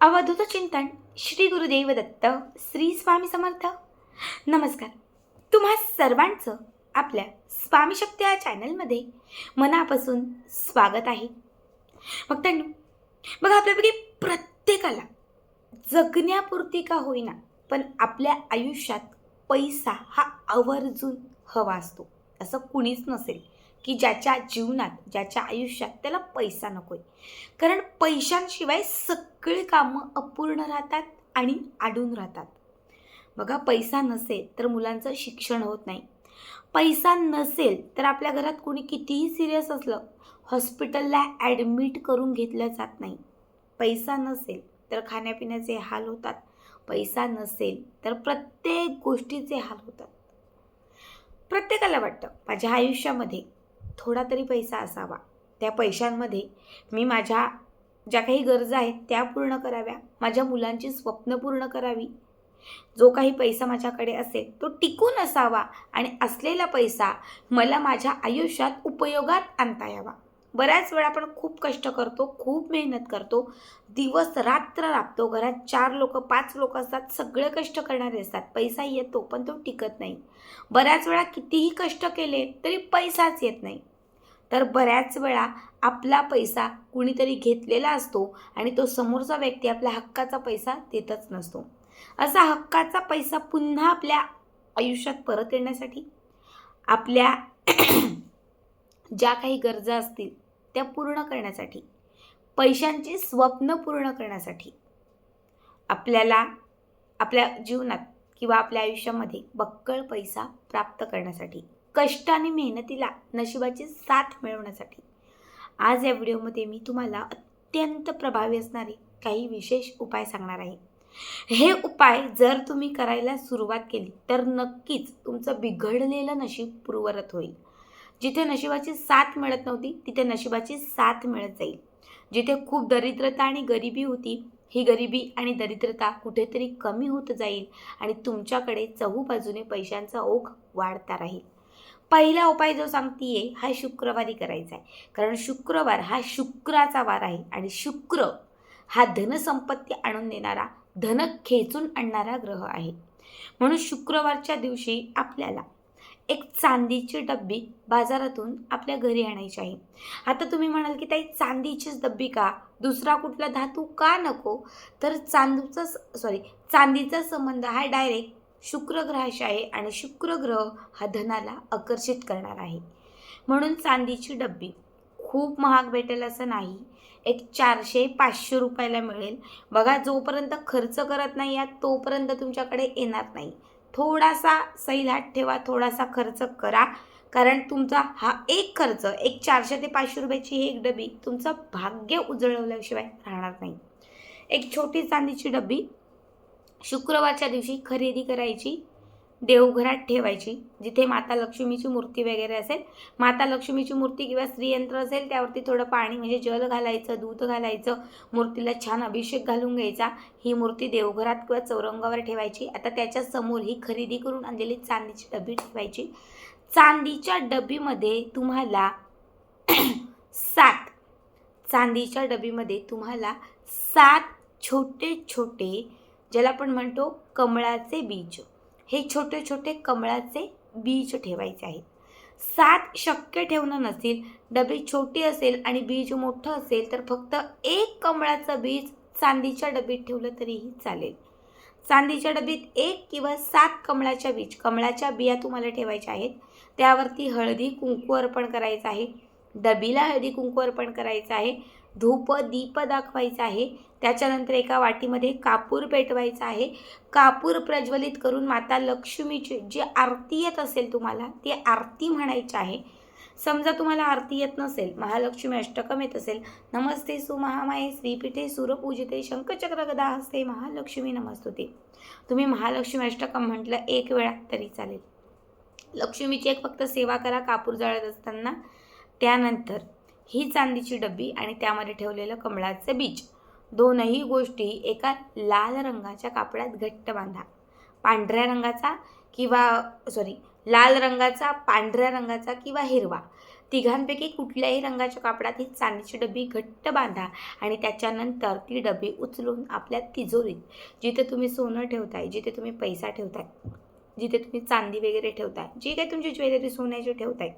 अवधूत चिंतन श्री गुरुदेव दत्त श्री स्वामी समर्थ. नमस्कार. तुम्हा सर्वांचं आपल्या स्वामी शक्ती या चॅनलमध्ये मनापासून स्वागत आहे. भक्तांनो बघा आपल्यापैकी प्रत्येकाला जगण्यापुरती का होईना पण आपल्या आयुष्यात पैसा हा आवर्जून हवा असतो. असं कुणीच नसेल. की ज्याच्या जीवनात ज्याच्या आयुष्यात त्याला पैसा नकोय. कारण पैशांशिवाय सगळी कामं अपूर्ण राहतात आणि आडून राहतात. बघा पैसा नसेल तर मुलांचं शिक्षण होत नाही. पैसा नसेल तर आपल्या घरात कोणी कितीही सिरियस असलं हॉस्पिटलला ॲडमिट करून घेतलं जात नाही. पैसा नसेल तर खाण्यापिण्याचे हाल होतात. पैसा नसेल तर प्रत्येक गोष्टीचे हाल होतात. प्रत्येकाला वाटतं माझ्या आयुष्यामध्ये थोडा तरी पैसा असावा. त्या पैशांमध्ये मी माझ्या ज्या काही गरजा आहेत त्या पूर्ण कराव्या. माझ्या मुलांची स्वप्न पूर्ण करावी. जो काही पैसा माझ्याकडे असेल तो टिकून असावा आणि असलेला पैसा मला माझ्या आयुष्यात उपयोगात आणता यावा. बऱ्याच वेळा आपण खूप कष्ट करतो खूप मेहनत करतो दिवस रात्र राबतो घरात चार लोक पाच लोक असतात सगळे कष्ट करणारे असतात पैसा येतो पण तो टिकत नाही. बऱ्याच वेळा कितीही कष्ट केले तरी पैसाच येत नाही. तर बऱ्याच वेळा आपला पैसा कुणीतरी घेतलेला असतो आणि तो समोरचा व्यक्ती आपल्या हक्काचा पैसा देतच नसतो. असा हक्काचा पैसा पुन्हा आपल्या आयुष्यात परत येण्यासाठी आपल्या ज्या काही गरजा असतील त्या पूर्ण करण्यासाठी पैशांची स्वप्न पूर्ण करण्यासाठी आपल्याला आपल्या जीवनात किंवा आपल्या आयुष्यामध्ये बक्कळ पैसा प्राप्त करण्यासाठी कष्ट आणि मेहनतीला नशिबाची साथ मिळवण्यासाठी आज या व्हिडिओमध्ये मी तुम्हाला अत्यंत प्रभावी असणारे काही विशेष उपाय सांगणार आहे. हे उपाय जर तुम्ही करायला सुरुवात केली तर नक्कीच तुमचं बिघडलेलं नशीब पूर्वरत होईल. जिथे नशिबाची साथ मिळत नव्हती तिथे नशिबाची साथ मिळत जाईल. जिथे खूप दरिद्रता आणि गरिबी होती ही गरिबी आणि दरिद्रता कुठेतरी कमी होत जाईल आणि तुमच्याकडे चहूबाजूने पैशांचा ओघ वाढता राहील. पहिला उपाय जो सांगतीये हा शुक्रवारी करायचा आहे. कारण शुक्रवार हा शुक्राचा वार आहे आणि शुक्र हा धनसंपत्ती आणून देणारा धन खेचून आणणारा ग्रह आहे. म्हणून शुक्रवारच्या दिवशी आपल्याला एक चांदीची डब्बी बाजारातून आपल्या घरी आणायची आहे. आता तुम्ही म्हणाल की ताई चांदीचीच डब्बी का? दुसरा कुठला धातू का नको? तर चांदूचा सॉरी चांदीचा संबंध हा डायरेक्ट शुक्र ग्रहाशी आहे आणि शुक्र ग्रह हा धनाला आकर्षित करणार आहे. म्हणून चांदीची डब्बी खूप महाग भेटेल असं नाही. एक चारशे पाचशे रुपयाला मिळेल. बघा जोपर्यंत खर्च करत नाही आहात तोपर्यंत तुमच्याकडे येणार नाही. थोडासा सैलात ठेवा थोडासा खर्च करा. कारण तुमचा हा एक खर्च एक चारशे ते पाचशे रुपयाची ही एक डबी तुमचं भाग्य उजळवल्याशिवाय राहणार नाही. एक छोटी चांदीची डबी शुक्रवारच्या दिवशी खरेदी करायची. देवघरात ठेवायची जिथे माता लक्ष्मीची मूर्ती वगैरे असेल. माता लक्ष्मीची मूर्ती किंवा स्त्रीयंत्र असेल त्यावरती थोडं पाणी म्हणजे जल घालायचं दूध घालायचं मूर्तीला छान अभिषेक घालून घ्यायचा. ही मूर्ती देवघरात किंवा चौरंगावर ठेवायची. आता त्याच्यासमोर ही खरेदी करून आणलेली चांदीची डबी ठेवायची. चांदीच्या डबीमध्ये तुम्हाला सात चांदीच्या डबीमध्ये तुम्हाला सात छोटे छोटे ज्याला आपण म्हणतो कमळाचे बीज. हे छोटे छोटे कमळाचे बीज ठेवायचे आहेत. सात शक्य ठेवणं नसेल डबी छोटी असेल आणि बीज मोठं असेल तर फक्त एक कमळाचं बीज चांदीच्या डबीत ठेवलं तरीही चालेल. चांदीच्या डबीत एक किंवा सात कमळाच्या बीज कमळाच्या बिया तुम्हाला ठेवायच्या आहेत. त्यावरती हळदी कुंकू अर्पण करायचं आहे. डबीला हळदी कुंकू अर्पण करायचं आहे. धूप दीप दाखवायचा आहे. त्याच्यानंतर एका वाटीमध्ये कापूर पेटवायचा आहे. कापूर प्रज्वलित करून माता लक्ष्मीची जी आरती येत असेल तुम्हाला ती आरती म्हणायची आहे. समजा तुम्हाला आरती येत नसेल महालक्ष्मी अष्टकम येत असेल नमस्ते सुमहामाये श्रीपीठे सूरपूजिते शंखचक्र गदा हस्ते महालक्ष्मी नमस्तुते. तुम्ही महालक्ष्मी अष्टकम म्हटलं एक वेळा तरी चालेल. लक्ष्मीची एक फक्त सेवा करा कापूर जळत असताना. त्यानंतर ही चांदीची डब्बी आणि त्यामध्ये ठेवलेलं कमळाचं बीज. दोनही गोष्टी एका लाल रंगाच्या कापडात घट्ट बांधा. पांढऱ्या रंगाचा किंवा सॉरी लाल रंगाचा पांढऱ्या रंगाचा किंवा हिरवा. तिघांपैकी कुठल्याही रंगाच्या कापडात ही चांदीची डबी घट्ट बांधा आणि त्याच्यानंतर ती डबी उचलून आपल्या तिजोरीत जिथे तुम्ही सोनं ठेवताय जिथे तुम्ही पैसा ठेवताय जिथे तुम्ही चांदी वगैरे ठेवताय जी काही तुमची ज्वेलरी सोन्याची ठेवताय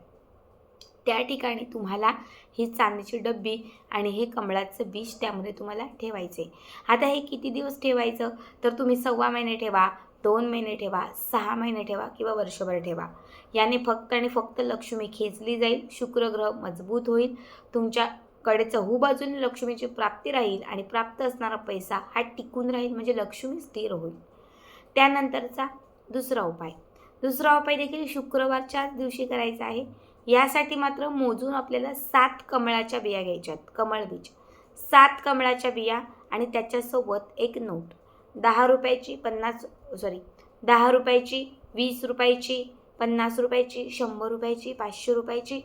त्या ठिकाणी तुम्हाला ही चांदीची डब्बी आणि हे कमळाचं बीज त्यामध्ये तुम्हाला ठेवायचे. आता हे किती दिवस ठेवायचं? तर तुम्ही सव्वा महिने ठेवा दोन महिने ठेवा सहा महिने ठेवा किंवा वर्षभर ठेवा. याने फक्त आणि फक्त लक्ष्मी खेचली जाईल शुक्र ग्रह मजबूत होईल तुमच्याकडे चहूबाजूने लक्ष्मीची प्राप्ती राहील आणि प्राप्त असणारा पैसा हा टिकून राहील म्हणजे लक्ष्मी स्थिर होईल. त्यानंतरचा दुसरा उपाय. दुसरा उपाय देखील शुक्रवारच्याच दिवशी करायचा आहे. यासाठी मात्र मोजून आपल्याला सात कमळाच्या बिया घ्यायच्या आहेत. कमळ बीज. सात कमळाच्या बिया आणि त्याच्यासोबत एक नोट. दहा रुपयाची पन्नास सॉरी दहा रुपयाची वीस रुपयाची पन्नास रुपयाची शंभर रुपयाची पाचशे रुपयाची.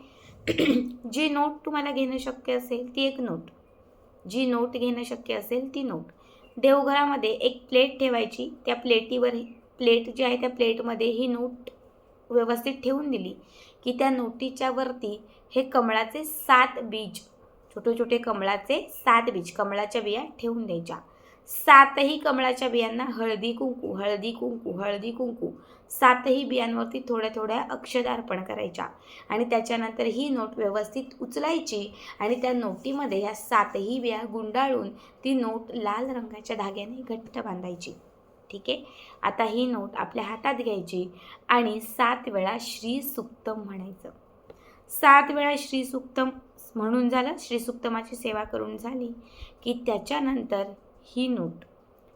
जी नोट तुम्हाला घेणं शक्य असेल ती एक नोट. जी नोट घेणं शक्य असेल ती नोट. देवघरामध्ये एक प्लेट ठेवायची. त्या प्लेटीवर प्लेट जी आहे त्या प्लेटमध्ये ही नोट व्यवस्थित ठेवून दिली. की त्या नोटीच्या वरती हे कमळाचे सात बीज छोटे छोटे कमळाचे सात बीज कमळाच्या बिया ठेवून द्यायच्या. सातही कमळाच्या बियांना हळदी कुंकू हळदी कुंकू हळदी कुंकू सातही बियांवरती थोड्या थोड्या अक्षदा अर्पण करायच्या. आणि त्याच्यानंतर ही नोट व्यवस्थित उचलायची आणि त्या नोटीमध्ये ह्या सातही बिया गुंडाळून ती नोट लाल रंगाच्या धाग्याने घट्ट बांधायची. ठीक आहे? आता ही नोट आपल्या हातात घ्यायची आणि सात वेळा श्री सुक्तम म्हणायचं. सात वेळा श्री सुक्तम म्हणून झालं श्री सुक्तमाची सेवा करून झाली की त्याच्यानंतर ही नोट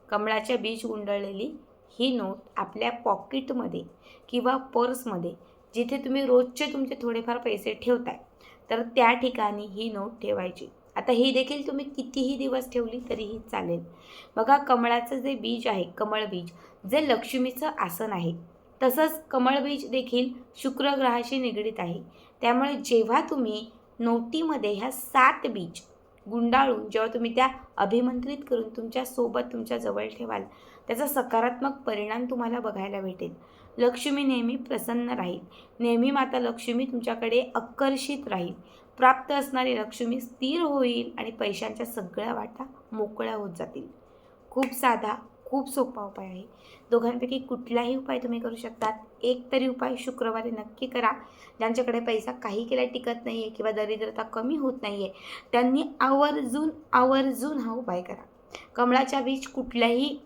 कमळाच्या बीज गुंडळलेली ही नोट आपल्या पॉकेटमध्ये किंवा पर्समध्ये जिथे तुम्ही रोजचे तुमचे थोडेफार पैसे ठेवताय तर त्या ठिकाणी ही नोट ठेवायची. आता ही देखील तुम्ही कितीही दिवस ठेवली तरीही चालेल. बघा कमळाचं जे बीज आहे कमळ बीज जे लक्ष्मीचं आसन आहे तसंच कमळ बीज देखील शुक्र ग्रहाशी निगडीत आहे. त्यामुळे जेव्हा तुम्ही नोटीमध्ये ह्या सात बीज गुंडाळून जेव्हा तुम्ही त्या अभिमंत्रित करून तुमच्यासोबत तुमच्या जवळ ठेवाल त्याचा सकारात्मक परिणाम तुम्हाला बघायला भेटेल. लक्ष्मी नेहमी प्रसन्न राहील. नेहमी माता लक्ष्मी तुमच्याकडे आकर्षित राहील. प्राप्त असणारी लक्ष्मी स्थिर होईल आणि पैशांच्या सगळ्या वाटा मोकळ्या होत जातील. खूप साधा खूप सोपा उपाय आहे. दोघांपैकी कुठलाही उपाय तुम्ही करू शकतात. एक तरी उपाय शुक्रवारी नक्की करा. ज्यांच्याकडे पैसा काही केला टिकत नाही आहे किंवा दरिद्रता कमी होत नाही आहे त्यांनी आवर्जून आवर्जून हा उपाय करा. कमळाच्या बीज कुठल्याही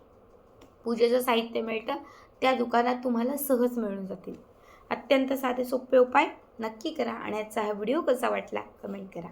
पूजेचं साहित्य मिळतं त्या दुकानात तुम्हाला सहज मिळून जातील. अत्यंत साधे सोपे उपाय. नक्की करा आणि आजचा हा व्हिडिओ कसा वाटला कमेंट करा.